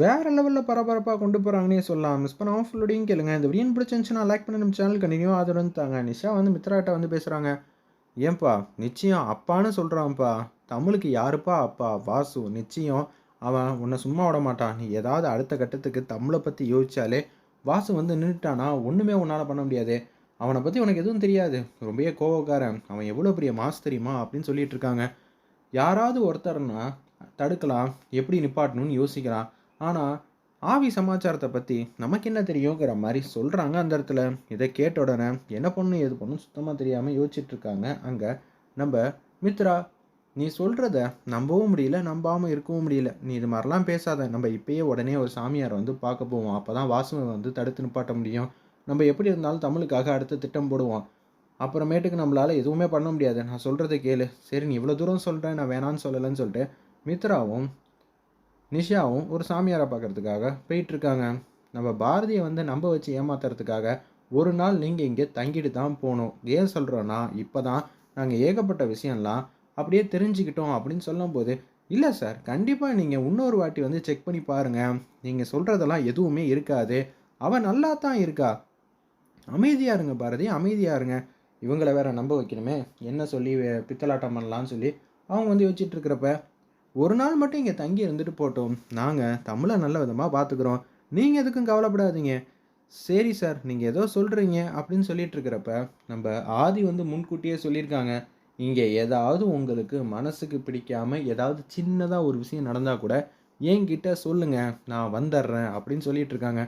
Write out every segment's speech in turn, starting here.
வேறு லெவலில் பரபரப்பாக கொண்டு போகிறாங்கன்னே சொல்லலாம். மிஸ் பண்ணாமல் ஃபுல்லோடையும் கேளுங்க. இந்த வீடியோ பிடிச்சிருந்துச்சுன்னா லைக் பண்ணி நம்ம சேனல் கண்டினியூ ஆதரவு தாங்க. நிஷா வந்து மித்ராட்ட வந்து பேசுகிறாங்க ஏன்பா? நிச்சயம் அப்பான்னு சொல்கிறான்ப்பா தமிழுக்கு யாருப்பா அப்பா? வாசு நிச்சயம் அவன் உன்னை சும்மா விட மாட்டான். நீ ஏதாவது அடுத்த கட்டத்துக்கு தமிழை பற்றி யோசித்தாலே வாசு வந்து நின்றுட்டானா ஒன்றுமே உன்னால் பண்ண முடியாது. அவனை பற்றி உனக்கு எதுவும் தெரியாது. ரொம்பவே கோவக்காரன். அவன் எவ்வளோ பெரிய மாஸ் தெரியுமா? அப்படின்னு சொல்லிட்டு இருக்காங்க. யாராவது ஒருத்தர்னா தடுக்கலாம். எப்படி நிப்பாட்டணும்னு யோசிக்கிறான். ஆனால் ஆவி சமாச்சாரத்தை பற்றி நமக்கு என்ன தெரியுங்கிற மாதிரி சொல்கிறாங்க அந்த இடத்துல. இதை கேட்ட உடனே என்ன பண்ணும் எது பண்ணும் சுத்தமாக தெரியாமல் யோசிச்சுட்ருக்காங்க அங்கே நம்ம மித்ரா நீ சொல்கிறத நம்பவும் முடியல நம்பாமல் இருக்கவும் முடியல. நீ இது மாதிரிலாம் பேசாத. நம்ம இப்பயே உடனே ஒரு சாமியாரை வந்து பார்க்க போவோம். அப்போ தான் வாசுவை வந்து தடுத்து நிப்பாட்ட முடியும். நம்ம எப்படி இருந்தாலும் தமிழுக்காக அடுத்த திட்டம் போடுவோம். அப்புறமேட்டுக்கு நம்மளால் எதுவுமே பண்ண முடியாது. நான் சொல்கிறத கேளு. சரி நீ இவ்வளோ தூரம் சொல்கிறேன் நான் வேணான்னு சொல்லலைன்னு சொல்லிட்டு மித்ராவும் நிஷாவும் ஒரு சாமியாரை பார்க்கறதுக்காக போயிட்டுருக்காங்க. நம்ம பாரதியை வந்து நம்ப வச்சு ஏமாத்துறதுக்காக ஒரு நாள் நீங்கள் இங்கே தங்கிட்டு தான் போகணும். ஏன் சொல்கிறோன்னா இப்போ தான் நாங்கள் ஏகப்பட்ட விஷயம்லாம் அப்படியே தெரிஞ்சுக்கிட்டோம் அப்படின்னு சொல்லும்போது இல்லை சார் கண்டிப்பாக நீங்கள் இன்னொரு வாட்டி வந்து செக் பண்ணி பாருங்கள் நீங்கள் சொல்கிறதெல்லாம் எதுவுமே இருக்காது. அவன் நல்லா தான் இருக்கா. அமைதியாக இருங்க பாரதி அமைதியாக இருங்க. இவங்கள வேற நம்ப வைக்கணுமே. என்ன சொல்லி பித்தலாட்டம் பண்ணலான்னு சொல்லி அவங்க வந்து யோசிச்சுட்டு இருக்கிறப்ப ஒரு நாள் மட்டும் இங்கே தங்கி இருந்துட்டு போட்டோம். நாங்கள் தமிழை நல்ல விதமாக பார்த்துக்குறோம் நீங்கள் எதுக்கும் கவலைப்படாதீங்க. சரி சார் நீங்கள் ஏதோ சொல்கிறீங்க அப்படின்னு சொல்லிட்டு இருக்கிறப்ப நம்ம ஆதி வந்து முன்கூட்டியே சொல்லியிருக்காங்க. இங்கே ஏதாவது உங்களுக்கு மனசுக்கு பிடிக்காமல் ஏதாவது சின்னதாக ஒரு விஷயம் நடந்தால் கூட என்கிட்ட சொல்லுங்கள் நான் வந்துடுறேன் அப்படின்னு சொல்லிட்டு இருக்காங்க.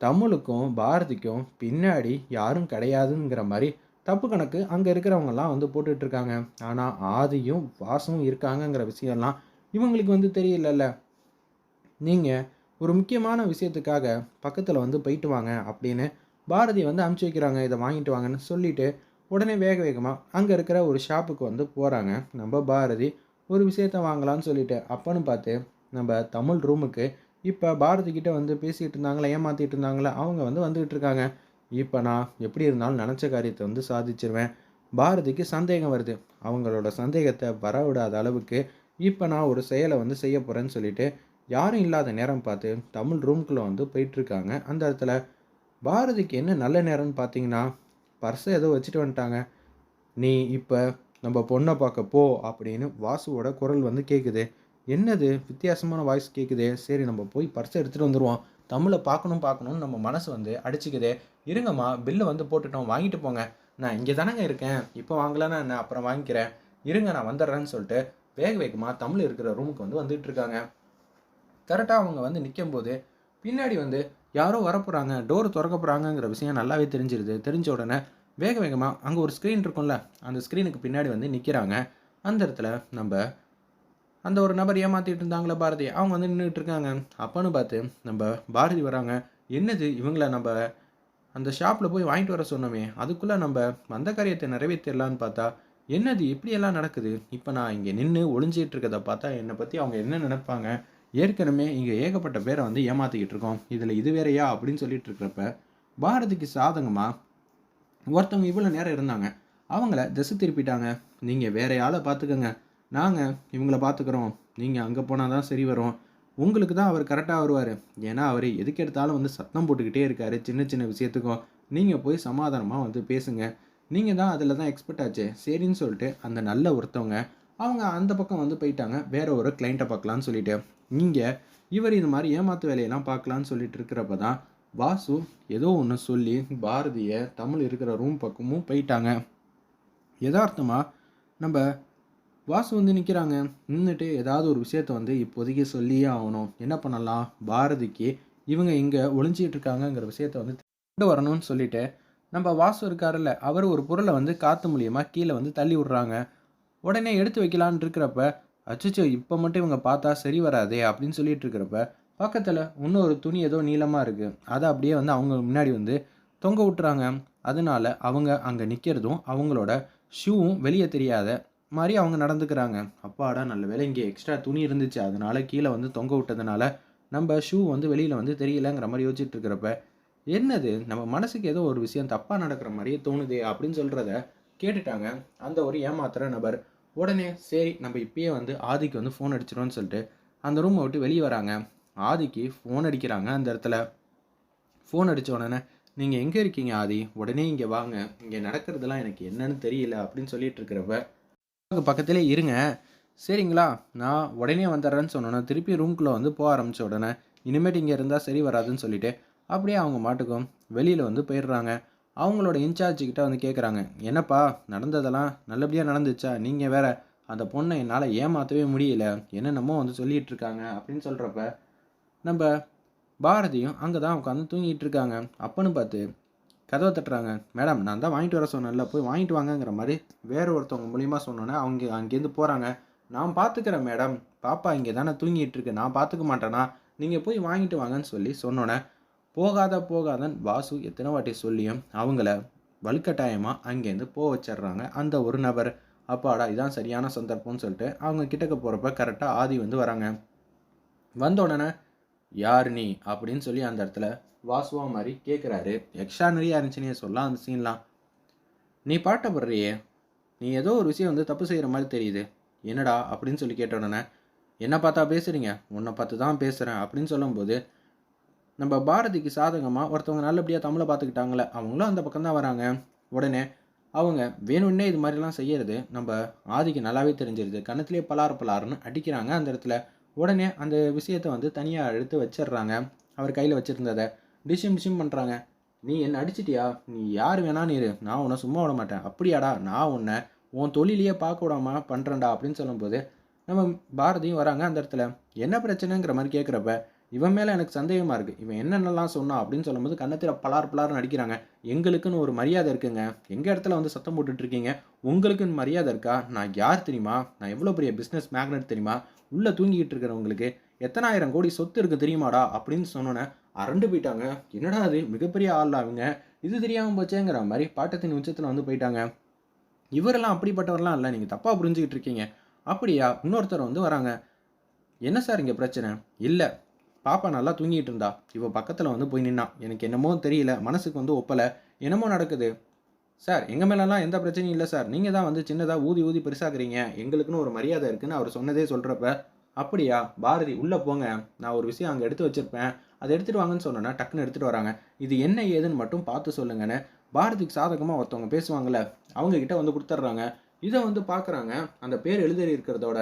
தமிழுக்கும் பாரதிக்கும் பின்னாடி யாரும் கிடையாதுங்கிற மாதிரி தப்பு கணக்கு அங்கே இருக்கிறவங்கலாம் வந்து போட்டுட்ருக்காங்க ஆனால் ஆதியும் வாசமும் இருக்காங்கங்கிற விஷயம்லாம் இவங்களுக்கு வந்து தெரியலல்ல. நீங்கள் ஒரு முக்கியமான விஷயத்துக்காக பக்கத்தில் வந்து போயிட்டு வாங்க அப்படின்னு பாரதி வந்து அமுச்சு வைக்கிறாங்க. இதை வாங்கிட்டு வாங்கன்னு சொல்லிவிட்டு உடனே வேக வேகமாக அங்கே இருக்கிற ஒரு ஷாப்புக்கு வந்து போகிறாங்க நம்ம பாரதி ஒரு விஷயத்த வாங்கலாம்னு சொல்லிட்டு அப்போன்னு பார்த்து நம்ம தமிழ் ரூமுக்கு இப்போ பாரதி கிட்டே வந்து பேசிகிட்டு இருந்தாங்களே ஏமாற்றிட்டு இருந்தாங்களே அவங்க வந்து வந்துகிட்டு இருக்காங்க. இப்போ நான் எப்படி இருந்தாலும் நினச்ச காரியத்தை வந்து சாதிச்சிருவேன். பாரதிக்கு சந்தேகம் வருது. அவங்களோட சந்தேகத்தை வரவிடாத அளவுக்கு இப்போ நான் ஒரு செயலை வந்து செய்ய போகிறேன்னு சொல்லிட்டு யாரும் இல்லாத நேரம் பார்த்து தமிழ் ரூம்குள்ளே வந்து போயிட்டுருக்காங்க. அந்த இடத்துல பாரதிக்கு என்ன நல்ல நேரம்னு பார்த்தீங்கன்னா பர்ஸை ஏதோ வச்சுட்டு வந்துட்டாங்க. நீ இப்போ நம்ம பொண்ணை பார்க்க போ அப்படின்னு வாசுவோட குரல் வந்து கேட்குது என்னது? வித்தியாசமான வாய்ஸ் கேட்குது சரி நம்ம போய் பர்ஸை எடுத்துகிட்டு வந்துடுவோம் தமிழை பார்க்கணும் பார்க்கணும்னு நம்ம மனசு வந்து அடிச்சுக்குது. இருங்கம்மா பில்லு வந்து போட்டுட்டோம் வாங்கிட்டு போங்க. நான் இங்கே தானங்க இருக்கேன். இப்போ வாங்கலான்னா என்ன? அப்புறம் வாங்கிக்கிறேன். இருங்க நான் வந்துடுறேன்னு சொல்லிட்டு வேக வேகமாக தமிழ் இருக்கிற ரூமுக்கு வந்து வந்துட்டு இருக்காங்க. கரெக்டாக அவங்க வந்து நிற்கும் போது பின்னாடி வந்து யாரோ வரப்போகிறாங்க டோர் திறக்க போகிறாங்கங்கிற விஷயம் நல்லாவே தெரிஞ்சிருது. தெரிஞ்ச உடனே வேக வேகமாக அங்கே ஒரு ஸ்க்ரீன் இருக்கும்ல அந்த ஸ்க்ரீனுக்கு பின்னாடி வந்து நிற்கிறாங்க அந்த இடத்துல நம்ம அந்த ஒரு நபர் ஏமாற்றிட்டு இருந்தாங்களே பாரதி அவங்க வந்து நின்றுட்டு இருக்காங்க. அப்போன்னு பார்த்து நம்ம பாரதி வராங்க. என்னது இவங்கள நம்ம அந்த ஷாப்பில் போய் வாங்கிட்டு வர சொன்னோமே அதுக்குள்ளே நம்ம வந்த காரியத்தை நிறைவேற்றிடலான்னு பார்த்தா என்னது இப்படியெல்லாம் நடக்குது? இப்போ நான் இங்கே நின்று ஒளிஞ்சிட்டு இருக்கதை பார்த்தா என்னை பற்றி அவங்க என்ன நினைப்பாங்க? ஏற்கனவே இங்கே ஏகப்பட்ட பேரை வந்து ஏமாற்றிக்கிட்டு இருக்கோம். இதில் இது வேறையா அப்படின்னு சொல்லிட்டு இருக்கிறப்ப பாரதிக்கு சாதகமாக ஒருத்தவங்க இவ்வளோ நேரம் இருந்தாங்க. அவங்கள திசை திருப்பிட்டாங்க. நீங்கள் வேற ஆளை பார்த்துக்கோங்க. நாங்கள் இவங்கள பார்த்துக்குறோம். நீங்கள் அங்கே போனால் தான் சரி வரும். உங்களுக்கு தான் அவர் கரெக்டாக வருவார். ஏன்னா அவர் எதுக்கு எடுத்தாலும் வந்து சத்தம் போட்டுக்கிட்டே இருக்காரு. சின்ன சின்ன விஷயத்துக்கும். நீங்கள் போய் சமாதானமாக வந்து பேசுங்கள் நீங்கள் தான் அதில் தான் எக்ஸ்பர்ட் ஆச்சு. சரின்னு சொல்லிட்டு அந்த நல்ல ஒருத்தவங்க அவங்க அந்த பக்கம் வந்து போயிட்டாங்க. வேற ஒரு கிளைண்ட்டை பார்க்கலான்னு சொல்லிட்டு. நீங்கள் இவர் இது மாதிரி ஏமாத்து வேலையெல்லாம் பார்க்கலான்னு சொல்லிட்டு இருக்கிறப்ப தான் வாசு ஏதோ ஒன்று சொல்லி பாரதியை தமிழ் இருக்கிற ரூம் பக்கமும் போயிட்டாங்க. யதார்த்தமாக நம்ம வாசு வந்து நிற்கிறாங்க நின்றுட்டு ஏதாவது ஒரு விஷயத்த வந்து இப்போதைக்கு சொல்லியே ஆகணும். என்ன பண்ணலாம்? பாரதிக்கு இவங்க இங்கே ஒளிஞ்சிட்டு இருக்காங்கங்கிற விஷயத்த வந்து கொண்டு வரணும்னு சொல்லிட்டு நம்ம வாசு இருக்காருல்ல அவர் ஒரு பொருளை வந்து காற்று மூலியமாக கீழே வந்து தள்ளி விட்றாங்க. உடனே எடுத்து வைக்கலான்னு இருக்கிறப்ப அச்சோ இப்போ மட்டும் இவங்க பார்த்தா சரி வராதே அப்படின்னு சொல்லிட்டு இருக்கிறப்ப பக்கத்தில் இன்னொரு துணி ஏதோ நீளமாக இருக்குது அதை அப்படியே வந்து அவங்க முன்னாடி வந்து தொங்க விட்டுறாங்க. அதனால அவங்க அங்கே நிற்கிறதும் அவங்களோட ஷூவும் வெளியே தெரியாத மாதிரி அவங்க நடந்துக்கிறாங்க. அப்பாடா நல்ல வேலை இங்கே எக்ஸ்ட்ரா துணி இருந்துச்சு. அதனால கீழே வந்து தொங்க விட்டதுனால நம்ம ஷூ வந்து வெளியில் வந்து தெரியலங்கிற மாதிரி யோசிச்சுட்டு இருக்கிறப்ப என்னது? நம்ம மனசுக்கு ஏதோ ஒரு விஷயம் தப்பாக நடக்கிற மாதிரியே தோணுதே அப்படின்னு சொல்கிறத கேட்டுட்டாங்க. அந்த ஒரு ஏமாத்துற நபர் உடனே சரி நம்ம இப்பயே வந்து ஆதிக்கு வந்து ஃபோன் அடிச்சிடும்னு சொல்லிட்டு அந்த ரூமை விட்டு வெளியே வராங்க. ஆதிக்கு ஃபோன் அடிக்கிறாங்க அந்த இடத்துல. ஃபோன் அடித்த உடனே நீங்கள் எங்கே இருக்கீங்க ஆதி? உடனே இங்கே வாங்க. இங்கே நடக்கிறதெல்லாம் எனக்கு என்னன்னு தெரியல அப்படின்னு சொல்லிட்டு இருக்கிறப்ப பக்கத்திலே இருங்க. சரிங்களா? நான் உடனே வந்துடுறேன்னு சொன்னோன்னே திருப்பி ரூம்குள்ளே வந்து போக ஆரம்பித்த உடனே இனிமேட்டு இங்கே இருந்தால் சரி வராதுன்னு சொல்லிட்டு அப்படியே அவங்க மாட்டுக்கும் வெளியில் வந்து போயிடுறாங்க. அவங்களோட இன்சார்ஜ்கிட்ட வந்து கேட்குறாங்க என்னப்பா நடந்ததெல்லாம் நல்லபடியாக நடந்துச்சா? நீங்கள் வேற அந்த பொண்ணை என்னால் ஏமாற்றவே முடியல. என்னென்னமோ வந்து சொல்லிகிட்டு இருக்காங்க அப்படின்னு சொல்கிறப்ப நம்ம பாரதியும் அங்கே தான் உட்காந்து தூங்கிட்டு இருக்காங்க. அப்பன்னு பார்த்து கதவை தட்டுறாங்க மேடம் நான் தான் வாங்கிட்டு வர சொன்னேன்ல போய் வாங்கிட்டு வாங்கங்கிற மாதிரி வேறு ஒருத்தவங்க மூலியமாக சொன்னோன்னே அவங்க அங்கேருந்து போகிறாங்க நான் பார்த்துக்கிறேன் மேடம். பாப்பா இங்கே தானே தூங்கிட்டு இருக்கு. நான் பார்த்துக்க மாட்டேனா? நீங்கள் போய் வாங்கிட்டு வாங்கன்னு சொல்லி சொன்னோன்னே போகாத போகாதன் வாசு எத்தனை வாட்டி சொல்லியும் அவங்கள வலுக்கட்டாயமாக அங்கேருந்து போக வச்சிடுறாங்க. அந்த ஒரு நபர் அப்பாடா இதான் சரியான சந்தர்ப்பம்னு சொல்லிட்டு அவங்க கிட்டக்க போகிறப்ப கரெக்டாக ஆதி வந்து வராங்க. வந்த உடனே யார் நீ? அப்படின்னு சொல்லி அந்த இடத்துல வாசுவா மாதிரி கேட்குறாரு எக்ஸ்ட்ரானரியாக இருந்துச்சுன்னே சொல்லலாம் அந்த சீன்லாம். நீ பாட்டப்படுறியே நீ ஏதோ ஒரு விஷயம் வந்து தப்பு செய்கிற மாதிரி தெரியுது. என்னடா? அப்படின்னு சொல்லி கேட்ட உடனே என்ன பார்த்தா பேசுகிறீங்க உன்னை பார்த்து தான் பேசுகிறேன் அப்படின்னு சொல்லும்போது நம்ம பாரதிக்கு சாதகமாக ஒருத்தவங்க நல்லபடியாக தமிழை பார்த்துக்கிட்டாங்களே அவங்களும் அந்த பக்கம் தான் வராங்க. உடனே அவங்க வேணும்னே இது மாதிரிலாம் செய்யறது நம்ம ஆதிக்கு நல்லாவே தெரிஞ்சிருது. கணத்துலேயே பலார் பலார்னு அடிக்கிறாங்க அந்த இடத்துல. உடனே அந்த விஷயத்தை வந்து தனியாக எடுத்து வச்சிடுறாங்க. அவர் கையில் வச்சுருந்ததை டிஷிம் டிஷிம் பண்ணுறாங்க நீ என்னை அடிச்சிட்டியா? நீ யார் வேணா நீரு நான் உன்னை சும்மா விட மாட்டேன். அப்படியாடா? நான் உன்னை உன் தொழிலையே பார்க்க விடாம பண்ணுறேன்டா அப்படின்னு சொல்லும்போது நம்ம பாரதியும் வராங்க அந்த இடத்துல. என்ன பிரச்சனைங்கிற மாதிரி கேட்குறப்ப இவன் மேலே எனக்கு சந்தேகமாக இருக்குது இவன் என்னென்னலாம் சொன்னான் அப்படின்னு சொல்லும்போது கன்னத்தில் பலார் பலார் நடிக்கிறாங்க எங்களுக்குன்னு ஒரு மரியாதை இருக்குங்க. எங்கள் இடத்துல வந்து சத்தம் போட்டுட்ருக்கீங்க உங்களுக்குன்னு மரியாதை இருக்கா? நான் யார் தெரியுமா? நான் எவ்வளோ பெரிய பிஸ்னஸ் மேக்னெட் தெரியுமா? உள்ளே தூங்கிக்கிட்டு இருக்கிறவங்களுக்கு எத்தனாயிரம் கோடி சொத்து இருக்குது தெரியுமாடா? அப்படின்னு சொன்னோன்னே அரண்டு போயிட்டாங்க. என்னடா அது மிகப்பெரிய ஆள் அவங்க இது தெரியாமல் போச்சேங்கிற மாதிரி பாட்டத்தின் உச்சத்தில் வந்து போயிட்டாங்க. இவரெல்லாம் அப்படிப்பட்டவரெல்லாம் இல்லை. நீங்கள் தப்பாக புரிஞ்சுக்கிட்டு இருக்கீங்க. அப்படியா? இன்னொருத்தர் வந்து வராங்க. என்ன சார் இங்கே பிரச்சனை? இல்லை. பாப்பா நல்லா தூங்கிட்டு இருந்தா. இவள் பக்கத்தில் வந்து போய் நின்னா. எனக்கு என்னமோ தெரியல. மனசுக்கு வந்து ஒப்பலை. என்னமோ நடக்குது. சார் எங்கள் மேலெல்லாம் எந்த பிரச்சனையும் இல்லை சார். நீங்கள் தான் வந்து சின்னதாக ஊதி ஊதி பெருசாக்குறீங்க. எங்களுக்குன்னு ஒரு மரியாதை இருக்குன்னு அவர் சொன்னதே சொல்கிறப்ப அப்படியா பாரதி உள்ளே போங்க. நான் ஒரு விஷயம் அங்கே எடுத்து வச்சுருப்பேன். அதை எடுத்துகிட்டு வாங்கன்னு சொன்னேன்னா டக்குன்னு எடுத்துகிட்டு வராங்க. இது என்ன ஏதுன்னு மட்டும் பார்த்து சொல்லுங்கன்னு பாரதிக்கு சாதகமாக ஒருத்தவங்க பேசுவாங்கள்ல அவங்கக்கிட்ட வந்து கொடுத்துட்றாங்க இதை வந்து பார்க்குறாங்க அந்த பேர் எழுதி இருக்கிறதோட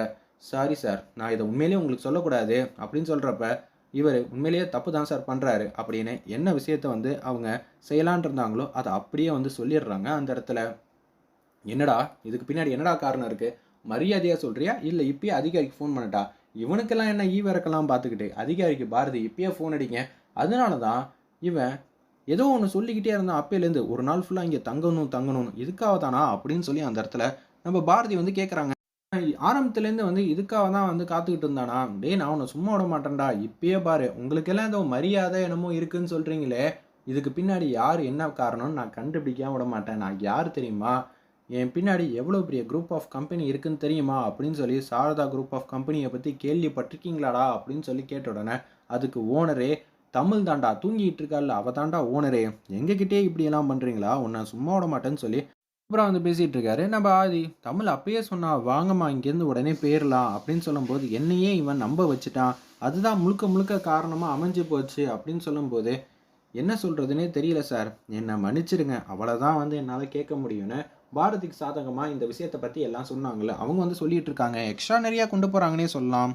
சாரி சார் நான் இதை உண்மையிலேயே உங்களுக்கு சொல்லக்கூடாது. அப்படின்னு சொல்கிறப்ப இவர் உண்மையிலேயே தப்பு தான் சார் பண்ணுறாரு அப்படின்னு என்ன விஷயத்த வந்து அவங்க செய்யலான் இருந்தாங்களோ அதை அப்படியே வந்து சொல்லிடுறாங்க அந்த இடத்துல. என்னடா இதுக்கு பின்னாடி என்னடா காரணம் இருக்குது மரியாதையாக சொல்கிறியா இல்லை இப்பயே அதிகாரிக்கு ஃபோன் பண்ணட்டா? இவனுக்கெல்லாம் என்ன ஈ பார்த்துக்கிட்டு அதிகாரிக்கு பாரதி இப்பயே ஃபோன் அடிங்க. அதனால தான் இவன் ஏதோ ஒன்று சொல்லிக்கிட்டே இருந்தான் அப்பையிலேருந்து. ஒரு நாள் ஃபுல்லாக இங்கே தங்கணும் தங்கணும் இதுக்காக தானா அப்படின்னு சொல்லி அந்த இடத்துல நம்ம பாரதி வந்து கேட்குறாங்க ஆரம்பத்துலேருந்து வந்து இதுக்காக தான் வந்து காத்துக்கிட்டு இருந்தானா? டேய் நான் உன்னை சும்மா விட மாட்டேன்டா. இப்பயே பாரு உங்களுக்கெல்லாம் ஏதோ மரியாதை என்னமோ இருக்குன்னு சொல்கிறீங்களே இதுக்கு பின்னாடி யார் என்ன காரணம்னு நான் கண்டுபிடிக்காம விட மாட்டேன். நான் யார் தெரியுமா? என் பின்னாடி எவ்வளோ பெரிய குரூப் ஆஃப் கம்பெனி இருக்குன்னு தெரியுமா? அப்படின்னு சொல்லி சாரதா குரூப் ஆஃப் கம்பெனியை பற்றி கேள்விப்பட்டிருக்கீங்களாடா? அப்படின்னு சொல்லி கேட்ட உடனே அதுக்கு ஓனரே தமிழ் தாண்டா தூங்கிட்டு இருக்கால அவ தாண்டா ஓனரே எங்ககிட்டே இப்படியெல்லாம் பண்ணுறீங்களா உன்னை சும்மா விட மாட்டேன்னு சொல்லி அப்புறம் வந்து பேசிகிட்டு இருக்காரு நம்ம ஆதி தமிழ் அப்பயே சொன்னா வாங்கம்மா இங்கேருந்து உடனே போயிடலாம் அப்படின்னு சொல்லும்போது என்னையே இவன் நம்ப வச்சுட்டான். அதுதான் முழுக்க முழுக்க காரணமாக அமைஞ்சு போச்சு அப்படின்னு சொல்லும்போது என்ன சொல்கிறதுனே தெரியல சார். என்னை மன்னிச்சிடுங்க அவ்வளோதான் வந்து என்னால் கேட்க முடியும்னு பாரதிக்கு சாதகமாக இந்த விஷயத்தை பற்றி எல்லாம் சொன்னாங்களே. அவங்க வந்து சொல்லிட்டு இருக்காங்க எக்ஸ்ட்ரா நிறையா கொண்டு போகிறாங்கன்னே சொல்லலாம்.